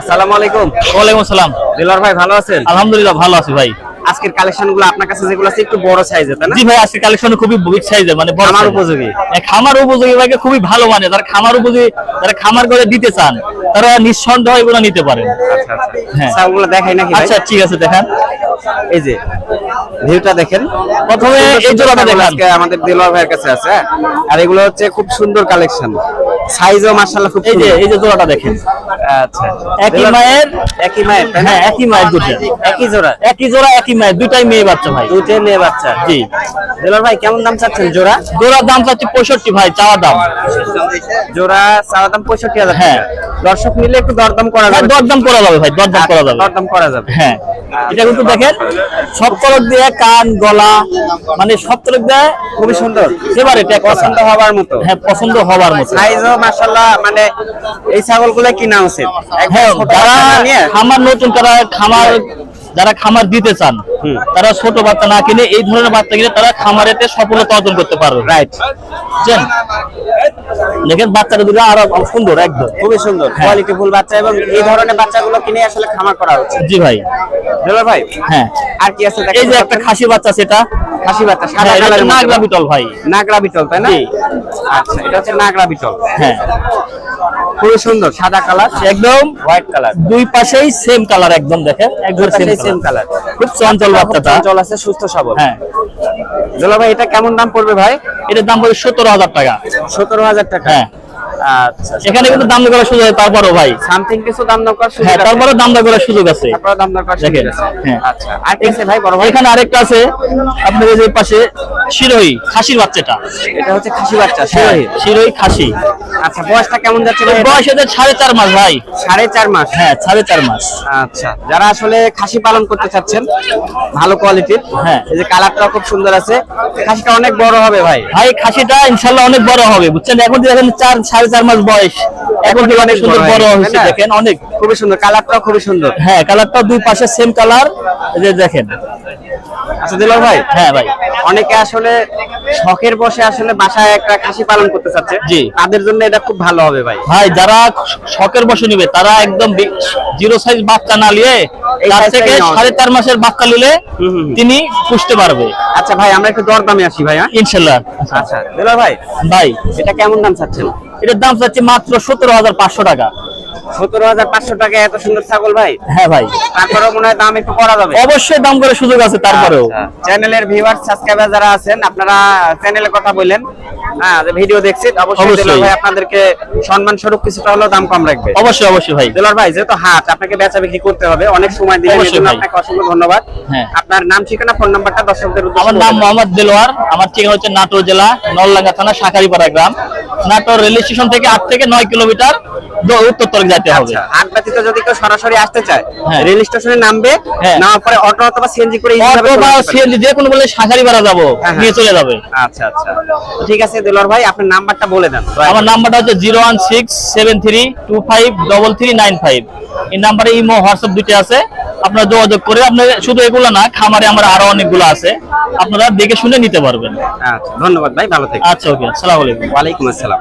আসসালামু আলাইকুম। ওয়ালাইকুম আসসালাম। দিলর ভাই ভালো আছেন? আলহামদুলিল্লাহ ভালো আছি ভাই। আজকের কালেকশনগুলো আপনার কাছে যেগুলো আছে একটু বড় সাইজের তাই না? জি ভাই আজকে কালেকশন খুবই বিগ সাইজের মানে বড় খামার উপযোগী। হ্যাঁ, খামার উপযোগী খুবই ভালো মানে যারা খামার উপযোগী যারা খামার করে দিতে চান তারা নিঃসন্দেহ এগুলো নিতে পারেন। আচ্ছা আচ্ছা। হ্যাঁ। ছাগলগুলো দেখাই নাকি আচ্ছা ঠিক আছে দেখান। এই যে ভিউটা দেখেন। প্রথমে এই জোড়াটা দেখান। আজকে আমাদের দিলর ভাইয়ের কাছে আছে হ্যাঁ? আর এগুলো হচ্ছে খুব সুন্দর কালেকশন সাইজও মাশাআল্লাহ খুব এই যে এই যে জোড়াটা দেখেন। আচ্ছা। একই মায়ের? একই মায়ের হ্যাঁ একই মায়ের দুটো। একই জোড়া। একই জোড়া একই মায়ের দুটাই মেয়ে বাচ্চা ভাই। দুটাই মেয়ে বাচ্চা। জি। দেলার ভাই কেমন দাম চাচ্ছেন জোড়া? জোড়ার দাম চাচ্ছি পঁয়ষট্টি ভাই চাওয়া দাম। জোড়া চাওয়া দাম পঁয়ষট্টি হাজার হ্যাঁ। দর্শক মিলে একটু দরদাম করা হ্যাঁ, যাবে দরদাম করা যাবে ভাই দরদাম করা যাবে। দরদাম করা যাবে। হ্যাঁ এটা কিন্তু দেখেন সব তরফ দিয়ে কান গলা মানে সব তরফ দিয়ে খুবই সুন্দর। এবারে এটা পছন্দ হবার মতো। হ্যাঁ পছন্দ হবার মতো। সাইজও মাশাআল্লাহ মানে এই ছাগলগুলো কিনা উচিত। হ্যাঁ যারা খামার নতুন তারা খামার যারা খামার দিতে চান। তারা ছোট বাচ্চা না কিনে এই ধরনের বাচ্চা কিনে তারা খামারেতে সফলতা অর্জন করতে পারবে। রাইট বুঝছেন? দেখেন বাচ্চাটা দুটো আরও সুন্দর একদম। খুবই সুন্দর হ্যাঁ। কোয়ালিটি ফুল বাচ্চা এবং এই ধরনের বাচ্চাগুলো কিনে আসলে খামার করা উচিত। জি ভাই। ভাই হ্যাঁ। আর কি আছে এই যে একটা খাসি বাচ্চা সেটা খাসি বাচ্চা সাদা হ্যাঁ, কালারের নাগরা বিটল ভাই। নাগরা বিটল তাই না? আচ্ছা এটা হচ্ছে নাগরা বিটল। হ্যাঁ। খুবই সুন্দর। সাদা কালার একদম হোয়াইট কালার। দুই পাশেই সেম কালার একদম দেখেন একদম সেম সেম কালার। খুব চঞ্চল বাচ্চাটা। চঞ্চল আছে সুস্থ সবল। হ্যাঁ। জলা ভাই এটা কেমন দাম পড়বে ভাই? এটার দাম পড়বে সতেরো হাজার টাকা। সতেরো হাজার টাকা। হ্যাঁ। আচ্ছা এখানে কিন্তু দাম দর করার সুযোগ আছে তারপরও ভাই। সামথিং কিছু দাম দর করার সুযোগ হ্যাঁ আছে। তারপরে দাম দর করার সুযোগ আছে। তারপরে দাম দর করার সুযোগ আছে। হ্যাঁ। আচ্ছা আর আছে ভাই বড় ভাই। এখানে আরেকটা আছে আপনার এই যে পাশে শিরোহী খাসির বাচ্চাটা। এটা হচ্ছে খাসি বাচ্চা হ্যাঁ, শিরোহী। শিরোহী খাসি। আচ্ছা বয়সটা কেমন যাচ্ছে ভাই? বয়স সাড়ে চার মাস ভাই। সাড়ে চার মাস। হ্যাঁ সাড়ে চার মাস। আচ্ছা যারা আসলে খাসি পালন করতে চাচ্ছেন ভালো কোয়ালিটির হ্যাঁ। এই যে কালারটাও খুব সুন্দর আছে। খাসিটা অনেক বড় হবে ভাই। ভাই খাসিটা ইনশাল্লাহ অনেক বড় হবে বুঝছেন? এখন যে দেখেন চার সাড়ে চার মাস বয়স। এখন কি অনেক সুন্দর বড় হয়েছে দেখেন অনেক। খুবই সুন্দর কালারটাও খুবই সুন্দর। হ্যাঁ কালারটাও দুই পাশে সেম কালার যে দেখেন। আচ্ছা দিলার ভাই হ্যাঁ ভাই। অনেকে আসলে শখের বসে আসলে বাসায় একটা খাসি পালন করতে চাচ্ছে। জি। তাদের জন্য এটা খুব ভালো হবে ভাই। ভাই যারা শখের বসে নিবে তারা একদম জিরো সাইজ বাচ্চা না নিয়ে তার থেকে সাড়ে চার মাসের বাচ্চা নিলে। তিনি পুষতে পারবে। আচ্ছা ভাই আমরা একটু দরদামে আসি ভাই হ্যাঁ? ইনশাল্লাহ। আচ্ছা দিলার ভাই ভাই। এটা কেমন দাম চাচ্ছেন? এটার দাম চাচ্ছি মাত্র সতেরো হাজার পাঁচশো টাকা। সতেরো হাজার পাঁচশো টাকা এত সুন্দর ছাগল ভাই? হ্যাঁ ভাই। তারপরেও মনে হয় দাম একটু করা যাবে। অবশ্যই দাম করে সুযোগ আছে তারপরেও। আচ্ছা। চ্যানেলের ভিউয়ার সাবস্ক্রাইবার যারা আছেন আপনারা চ্যানেলে কথা বললেন। হ্যাঁ ভিডিও অবশ্যই অবশ্যই। ভাই আপনাদেরকে সম্মান স্বরূপ কিছুটা হলেও দাম কম রাখবে। অবশ্যই অবশ্যই ভাই। দিলার ভাই যেহেতু হাট আপনাকে বেচা বিক্রি করতে হবে অনেক সময় দিলেন। আপনাকে অসংখ্য ধন্যবাদ। হ্যাঁ। আপনার নাম ঠিকানা ফোন নাম্বারটা দর্শকদের আমার নাম মোহাম্মদ দেলোয়ার আমার ঠিকানা হচ্ছে নাটোর জেলা নললাঙ্গা থানা শাকারিপাড়া গ্রাম। নাটোর রেল স্টেশন থেকে আট থেকে নয় কিলোমিটার উত্তর যেতে হবে। আচ্ছা হাট যদি কেউ সরাসরি আসতে চায় হ্যাঁ। রেল স্টেশনে নামবে হ্যাঁ। নামার পরে অটো অথবা সিএনজি করে অটো বা সিএনজি যে কোনো বলে শাকারিপাড়া যাব হ্যাঁ, নিয়ে চলে যাবে। আচ্ছা আচ্ছা। ঠিক আছে দিলর ভাই আপনার নাম্বারটা বলে দেন। আমার নাম্বারটা হচ্ছে zero one six seven three two five double three nine five. এই নাম্বারে ইমো হোয়াটসঅ্যাপ দুটো আছে। আপনারা যোগাযোগ করে আপনার শুধু এগুলো না খামারে আমার আরও অনেকগুলো আছে। আপনারা দেখে শুনে নিতে পারবেন। আচ্ছা ধন্যবাদ ভাই ভালো থাকবেন। আচ্ছা ওকে আসসালামু আলাইকুম। ওয়ালাইকুম আসসালাম।